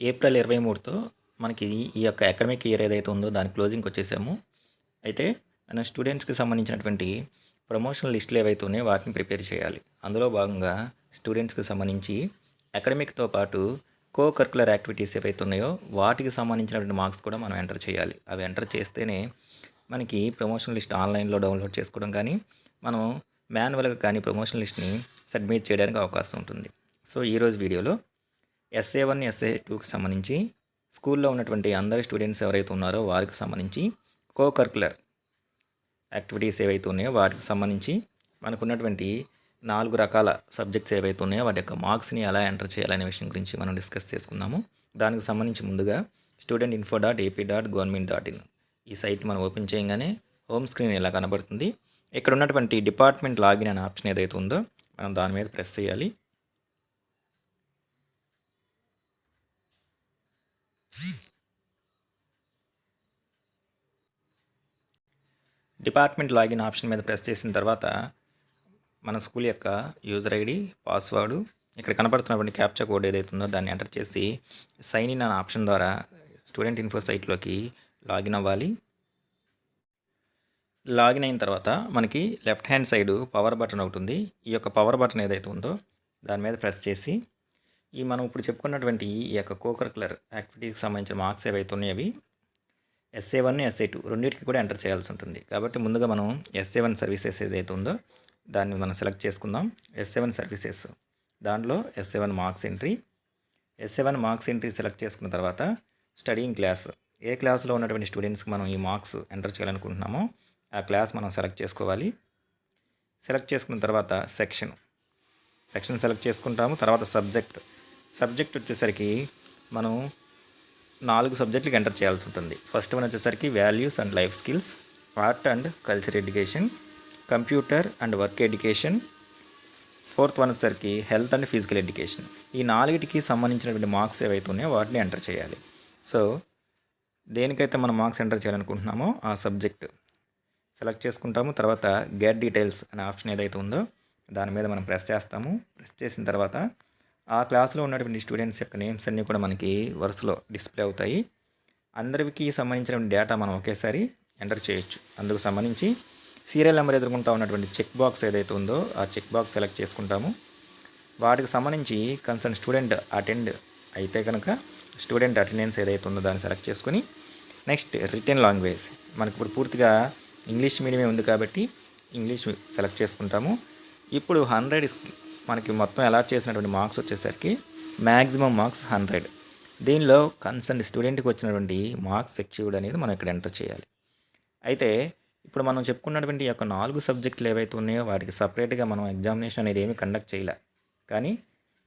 April ఇరవై మూడుతో మనకి ఈ యొక్క అకాడమిక్ ఇయర్ ఏదైతే ఉందో దాని క్లోజింగ్కి వచ్చేసాము. అయితే మన స్టూడెంట్స్కి సంబంధించినటువంటి ప్రమోషనల్ లిస్టులు ఏవైతే ఉన్నాయో వాటిని ప్రిపేర్ చేయాలి. అందులో భాగంగా స్టూడెంట్స్కి సంబంధించి అకాడమిక్తో పాటు కో కరికులర్ యాక్టివిటీస్ ఏవైతే ఉన్నాయో వాటికి సంబంధించినటువంటి మార్క్స్ కూడా మనం ఎంటర్ చేయాలి. అవి ఎంటర్ చేస్తేనే మనకి ప్రమోషన్ లిస్ట్ ఆన్లైన్లో డౌన్లోడ్ చేసుకోవడం కానీ మనం మాన్యువల్గా కానీ ప్రమోషన్ లిస్ట్ని సబ్మిట్ చేయడానికి అవకాశం ఉంటుంది. సో ఈరోజు వీడియోలో ఎస్ఏ వన్ ఎస్ఏ టూకి సంబంధించి స్కూల్లో ఉన్నటువంటి అందరి స్టూడెంట్స్ ఎవరైతే ఉన్నారో వారికి సంబంధించి కో కరికులర్ యాక్టివిటీస్ ఏవైతే ఉన్నాయో వాటికి సంబంధించి మనకున్నటువంటి నాలుగు రకాల సబ్జెక్ట్స్ ఏవైతే ఉన్నాయో వాటి యొక్క మార్క్స్ని ఎలా ఎంటర్ చేయాలనే విషయం గురించి మనం డిస్కస్ చేసుకుందాము. దానికి సంబంధించి ముందుగా student info dot AP dot government dot in ఈ సైట్ మనం ఓపెన్ చేయగానే హోమ్ స్క్రీన్ ఇలా కనబడుతుంది. ఇక్కడ ఉన్నటువంటి డిపార్ట్మెంట్ లాగిన్ అనే ఆప్షన్ ఏదైతే ఉందో మనం దాని మీద ప్రెస్ చేయాలి. డిపార్ట్మెంట్ లాగిన్ ఆప్షన్ మీద ప్రెస్ చేసిన తర్వాత మన స్కూల్ యొక్క యూజర్ ఐడి పాస్వర్డ్ ఇక్కడ కనపడుతున్నటువంటి క్యాప్చా కోడ్ ఏదైతే ఉందో దాన్ని ఎంటర్ చేసి సైన్ ఇన్ అనే ఆప్షన్ ద్వారా స్టూడెంట్ ఇన్ఫో సైట్లోకి లాగిన్ అవ్వాలి. లాగిన్ అయిన తర్వాత మనకి left hand side power button ఒకటి ఉంది. ఈ యొక్క పవర్ బటన్ ఏదైతే ఉందో దాని మీద ప్రెస్ చేసి ఈ మనం ఇప్పుడు చెప్పుకున్నటువంటి ఈ యొక్క కోకరికులర్ యాక్టివిటీకి సంబంధించిన మార్క్స్ ఏవైతే ఉన్నాయో అవి ఎస్ఏ వన్ ఎస్ఏ టూ రెండింటికి కూడా ఎంటర్ చేయాల్సి ఉంటుంది. కాబట్టి ముందుగా మనం ఎస్ఏ వన్ సర్వీసెస్ ఏదైతే ఉందో దాన్ని మనం సెలెక్ట్ చేసుకుందాం. ఎస్ఏ వన్ సర్వీసెస్ దాంట్లో SA one marks entry SA one marks entry select చేసుకున్న తర్వాత స్టడీయింగ్ క్లాస్ ఏ క్లాస్లో ఉన్నటువంటి స్టూడెంట్స్కి మనం ఈ మార్క్స్ ఎంటర్ చేయాలనుకుంటున్నామో ఆ క్లాస్ మనం సెలెక్ట్ చేసుకోవాలి. సెలెక్ట్ చేసుకున్న తర్వాత సెక్షన్ సెక్షన్ సెలెక్ట్ చేసుకుంటాము. తర్వాత సబ్జెక్ట్ సబ్జెక్ట్ వచ్చేసరికి మనం నాలుగు సబ్జెక్టులకి ఎంటర్ చేయాల్సి ఉంటుంది. ఫస్ట్ వన్ వచ్చేసరికి values and life skills art and culture education computer and work education fourth one వచ్చేసరికి హెల్త్ అండ్ ఫిజికల్ ఎడ్యుకేషన్ ఈ నాలుగిటికి సంబంధించినటువంటి మార్క్స్ ఏవైతే ఉన్నాయో వాటిని ఎంటర్ చేయాలి. సో దేనికైతే మనం మార్క్స్ ఎంటర్ చేయాలనుకుంటున్నామో ఆ సబ్జెక్ట్ సెలెక్ట్ చేసుకుంటాము. తర్వాత గెట్ డీటెయిల్స్ అనే ఆప్షన్ ఏదైతే ఉందో దాని మీద మనం ప్రెస్ చేస్తాము. ప్రెస్ చేసిన తర్వాత ఆ క్లాస్లో ఉన్నటువంటి స్టూడెంట్స్ యొక్క నేమ్స్ అన్నీ కూడా మనకి వరుసలో డిస్ప్లే అవుతాయి. అందరికి సంబంధించిన డేటా మనం ఒకేసారి ఎంటర్ చేయొచ్చు. అందుకు సంబంధించి సీరియల్ నెంబర్ ఎదుర్కొంటా ఉన్నటువంటి చెక్ బాక్స్ ఏదైతే ఉందో ఆ చెక్ బాక్స్ సెలెక్ట్ చేసుకుంటాము. వాటికి సంబంధించి కన్సర్న్ స్టూడెంట్ అటెండ్ అయితే కనుక స్టూడెంట్ అటెండెన్స్ ఏదైతే ఉందో దాన్ని సెలెక్ట్ చేసుకొని నెక్స్ట్ రిటర్న్ లాంగ్వేజ్. మనకి ఇప్పుడు పూర్తిగా ఇంగ్లీష్ మీడియమే ఉంది కాబట్టి ఇంగ్లీష్ సెలెక్ట్ చేసుకుంటాము. ఇప్పుడు హండ్రెడ్ మనకి మొత్తం అలాట్ చేసినటువంటి మార్క్స్ వచ్చేసరికి మ్యాక్సిమం మార్క్స్ హండ్రెడ్. దీనిలో కన్సర్న్ స్టూడెంట్కి వచ్చినటువంటి మార్క్స్ సెక్యూర్డ్ అనేది మనం ఇక్కడ ఎంటర్ చేయాలి. అయితే ఇప్పుడు మనం చెప్పుకున్నటువంటి యొక్క నాలుగు సబ్జెక్టులు ఏవైతే ఉన్నాయో వాటికి సపరేట్గా మనం ఎగ్జామినేషన్ అనేది ఏమీ కండక్ట్ చేయలే. కానీ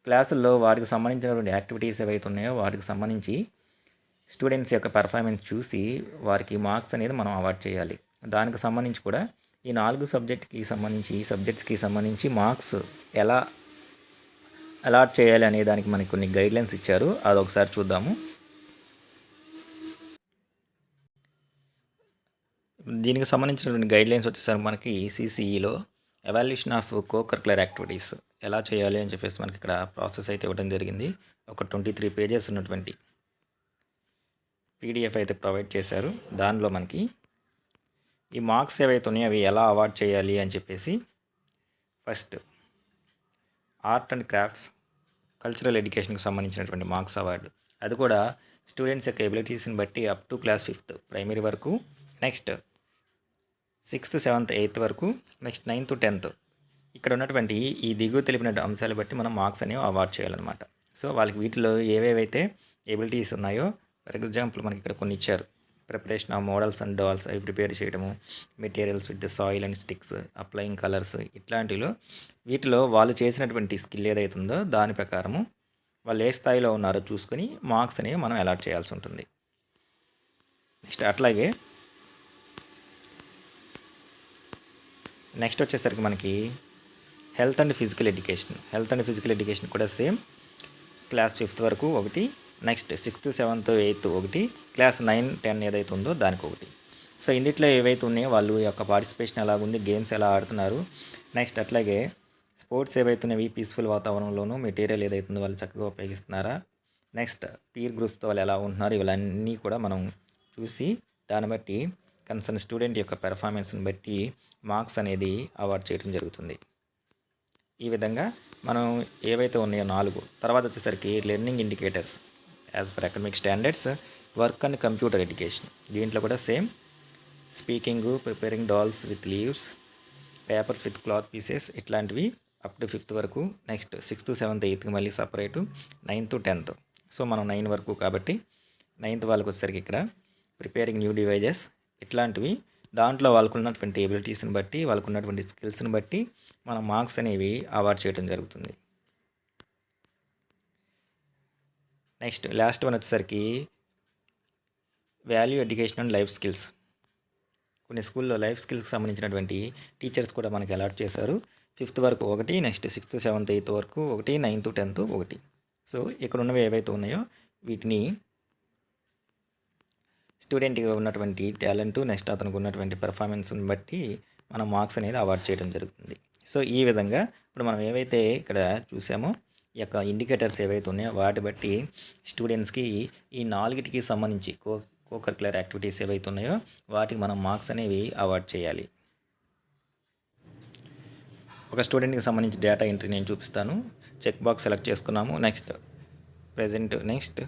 క్లాసుల్లో వాటికి సంబంధించినటువంటి యాక్టివిటీస్ ఏవైతే ఉన్నాయో వాటికి సంబంధించి స్టూడెంట్స్ యొక్క పెర్ఫార్మెన్స్ చూసి వారికి మార్క్స్ అనేది మనం అవార్డ్ చేయాలి. దానికి సంబంధించి కూడా ఈ నాలుగు సబ్జెక్ట్కి సంబంధించి ఈ సబ్జెక్ట్స్కి సంబంధించి మార్క్స్ ఎలా అలాట్ చేయాలి అనే దానికి మనకి కొన్ని గైడ్లైన్స్ ఇచ్చారు. అది ఒకసారి చూద్దాము. దీనికి సంబంధించినటువంటి గైడ్లైన్స్ వచ్చేసరికి మనకి సిసిఈలో evaluation of co curricular activities ఎలా చేయాలి అని చెప్పేసి మనకి ఇక్కడ ప్రాసెస్ అయితే ఇవ్వడం జరిగింది. ఒక ట్వంటీ త్రీ పేజెస్ ఉన్నటువంటి పీడిఎఫ్ అయితే ప్రొవైడ్ చేశారు. దానిలో మనకి ఈ మార్క్స్ ఏవైతే ఉన్నాయో అవి ఎలా అవార్డ్ చేయాలి అని చెప్పేసి first art and crafts cultural ఎడ్యుకేషన్కి సంబంధించినటువంటి మార్క్స్ అవార్డు. అది కూడా స్టూడెంట్స్ యొక్క ఎబిలిటీస్ని బట్టి up to class fifth primary వరకు నెక్స్ట్ సిక్స్త్ సెవెంత్ ఎయిత్ వరకు నెక్స్ట్ నైన్త్ టెన్త్ ఇక్కడ ఉన్నటువంటి ఈ దిగువ తెలిపిన అంశాలు బట్టి మనం మార్క్స్ అనేవి అవార్డ్ చేయాలన్నమాట. సో వాళ్ళకి వీటిలో ఏవేవైతే ఎబిలిటీస్ ఉన్నాయో ఫర్ ఎగ్జాంపుల్ మనకి ఇక్కడ కొన్ని ఇచ్చారు. Preparation of models and dolls అవి ప్రిపేర్ చేయడము materials with the soil and sticks applying colours ఇట్లాంటిలో వీటిలో వాళ్ళు చేసినటువంటి స్కిల్ ఏదైతే ఉందో దాని ప్రకారము వాళ్ళు ఏ స్థాయిలో ఉన్నారో చూసుకొని మార్క్స్ అనేవి మనం అలాట్ చేయాల్సి ఉంటుంది. నెక్స్ట్ అట్లాగే నెక్స్ట్ వచ్చేసరికి మనకి health and physical education health and physical education కూడా సేమ్ క్లాస్ ఫిఫ్త్ వరకు ఒకటి నెక్స్ట్ సిక్స్త్ సెవెంత్ ఎయిత్ ఒకటి క్లాస్ నైన్ టెన్ ఏదైతే ఉందో దానికి ఒకటి. సో ఇందిట్లో ఏవైతే ఉన్నాయో వాళ్ళు యొక్క పార్టిసిపేషన్ ఎలాగుంది గేమ్స్ ఎలా ఆడుతున్నారు నెక్స్ట్ అట్లాగే స్పోర్ట్స్ ఏవైతే పీస్ఫుల్ వాతావరణంలోనూ మెటీరియల్ ఏదైతే ఉందో వాళ్ళు చక్కగా ఉపయోగిస్తున్నారా నెక్స్ట్ పీర్ గ్రూప్తో వాళ్ళు ఎలా ఉంటున్నారు ఇవన్నీ కూడా మనం చూసి దాన్ని బట్టి కన్సర్న్ స్టూడెంట్ యొక్క పెర్ఫార్మెన్స్ని బట్టి మార్క్స్ అనేది అవార్డ్ చేయడం జరుగుతుంది. ఈ విధంగా మనం ఏవైతే ఉన్నాయో నాలుగు తర్వాత వచ్చేసరికి learning indicators. As per academic standards work and computer education దీంట్లో కూడా same speaking preparing dolls with leaves papers with cloth pieces ఇట్లాంటివి అప్ టు ఫిఫ్త్ వరకు నెక్స్ట్ సిక్స్త్ సెవెంత్ ఎయిత్కి మళ్ళీ సపరేటు నైన్త్ టెన్త్ సో మనం నైన్ వరకు కాబట్టి ninth వాళ్ళకి వచ్చేసరికి ఇక్కడ ప్రిపేరింగ్ న్యూ డివైజెస్ ఇట్లాంటివి. దాంట్లో వాళ్ళకు ఉన్నటువంటి ఎబిలిటీస్ని బట్టి వాళ్ళకు ఉన్నటువంటి స్కిల్స్ని బట్టి మనం మార్క్స్ అనేవి అవార్డ్ చేయడం జరుగుతుంది. నెక్స్ట్ లాస్ట్ వన్ వచ్చేసరికి value education and life skills. కొన్ని స్కూల్లో లైఫ్ స్కిల్స్కి సంబంధించినటువంటి టీచర్స్ కూడా మనకి అలాట్ చేశారు. ఫిఫ్త్ వరకు ఒకటి నెక్స్ట్ సిక్స్త్ సెవెంత్ ఎయిత్ వరకు ఒకటి నైన్త్ టెన్త్ ఒకటి. సో ఇక్కడ ఉన్నవి ఏవైతే ఉన్నాయో వీటిని స్టూడెంట్కి ఉన్నటువంటి టాలెంట్ నెక్స్ట్ అతనికి ఉన్నటువంటి పెర్ఫార్మెన్స్ని బట్టి మనం మార్క్స్ అనేది అవార్డ్ చేయడం జరుగుతుంది. సో ఈ విధంగా ఇప్పుడు మనం ఏవైతే ఇక్కడ చూసామో ఈ యొక్క ఇండికేటర్స్ ఏవైతే ఉన్నాయో వాటి బట్టి స్టూడెంట్స్కి ఈ నాలుగిటికి సంబంధించి కో కో కరికులర్ యాక్టివిటీస్ ఏవైతే ఉన్నాయో వాటికి మనం మార్క్స్ అనేవి అవార్డ్ చేయాలి. ఒక స్టూడెంట్కి సంబంధించి డేటా ఎంట్రీ నేను చూపిస్తాను. చెక్ బాక్స్ సెలెక్ట్ చేసుకున్నాము. నెక్స్ట్ ప్రజెంట్ నెక్స్ట్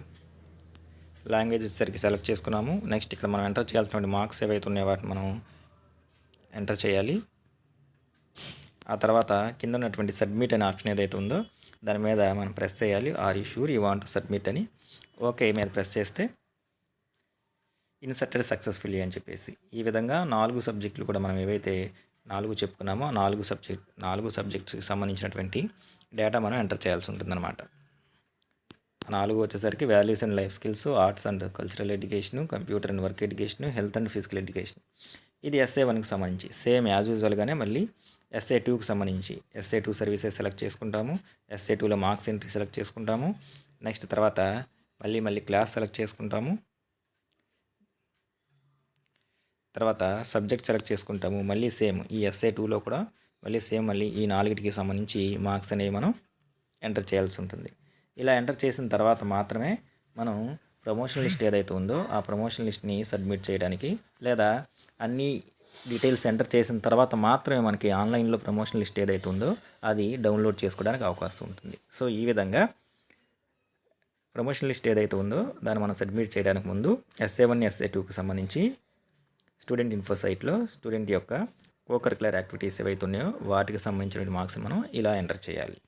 లాంగ్వేజ్ వచ్చేసరికి సెలెక్ట్ చేసుకున్నాము. నెక్స్ట్ ఇక్కడ మనం ఎంటర్ చేయాల్సినటువంటి మార్క్స్ ఏవైతే ఉన్నాయో వాటిని మనం ఎంటర్ చేయాలి. ఆ తర్వాత కింద ఉన్నటువంటి సబ్మిట్ అనే ఆప్షన్ ఏదైతే ఉందో దాని మీద మనం ప్రెస్ చేయాలి. Are you sure you want submit అని. ఓకే మీద ప్రెస్ చేస్తే ఇన్సర్టెడ్ సక్సెస్ఫుల్లీ అని చెప్పేసి. ఈ విధంగా నాలుగు సబ్జెక్టులు కూడా మనం ఏవైతే నాలుగు చెప్పుకున్నామో నాలుగు సబ్జెక్ట్ నాలుగు సబ్జెక్ట్స్కి సంబంధించినటువంటి డేటా మనం ఎంటర్ చేయాల్సి ఉంటుందన్నమాట. నాలుగు వచ్చేసరికి values and life skills arts and cultural education computer and work education health and physical education. ఇది ఎస్ఏ వన్కి సంబంధించి. సేమ్ యాజ్ యూజువల్గానే మళ్ళీ ఎస్ఏ టూకి సంబంధించి ఎస్ఏ టూ సర్వీసెస్ సెలెక్ట్ చేసుకుంటాము. ఎస్ఏ టూలో మార్క్స్ ఎంట్రీ సెలెక్ట్ చేసుకుంటాము. నెక్స్ట్ తర్వాత మళ్ళీ మళ్ళీ క్లాస్ సెలెక్ట్ చేసుకుంటాము. తర్వాత సబ్జెక్ట్ సెలెక్ట్ చేసుకుంటాము. మళ్ళీ సేమ్ ఈ ఎస్ఏ టూలో కూడా మళ్ళీ సేమ్ మళ్ళీ ఈ నాలుగిటికి సంబంధించి మార్క్స్ అనేవి మనం ఎంటర్ చేయాల్సి ఉంటుంది. ఇలా ఎంటర్ చేసిన తర్వాత మాత్రమే మనం ప్రమోషన్ లిస్ట్ ఏదైతే ఉందో ఆ ప్రమోషన్ లిస్ట్ని సబ్మిట్ చేయడానికి లేదా అన్ని డీటెయిల్స్ ఎంటర్ చేసిన తర్వాత మాత్రమే మనకి ఆన్లైన్లో ప్రమోషన్ లిస్ట్ ఏదైతే ఉందో అది డౌన్లోడ్ చేసుకోవడానికి అవకాశం ఉంటుంది. సో ఈ విధంగా ప్రమోషన్ లిస్ట్ ఏదైతే ఉందో దాన్ని మనం సబ్మిట్ చేయడానికి ముందు ఎస్ఏ వన్ ఎస్ఏ టూకి సంబంధించి స్టూడెంట్ ఇన్ఫో సైట్లో స్టూడెంట్ యొక్క కోకరికులర్ యాక్టివిటీస్ ఏవైతే ఉన్నాయో వాటికి సంబంధించిన మార్క్స్ మనం ఇలా ఎంటర్ చేయాలి.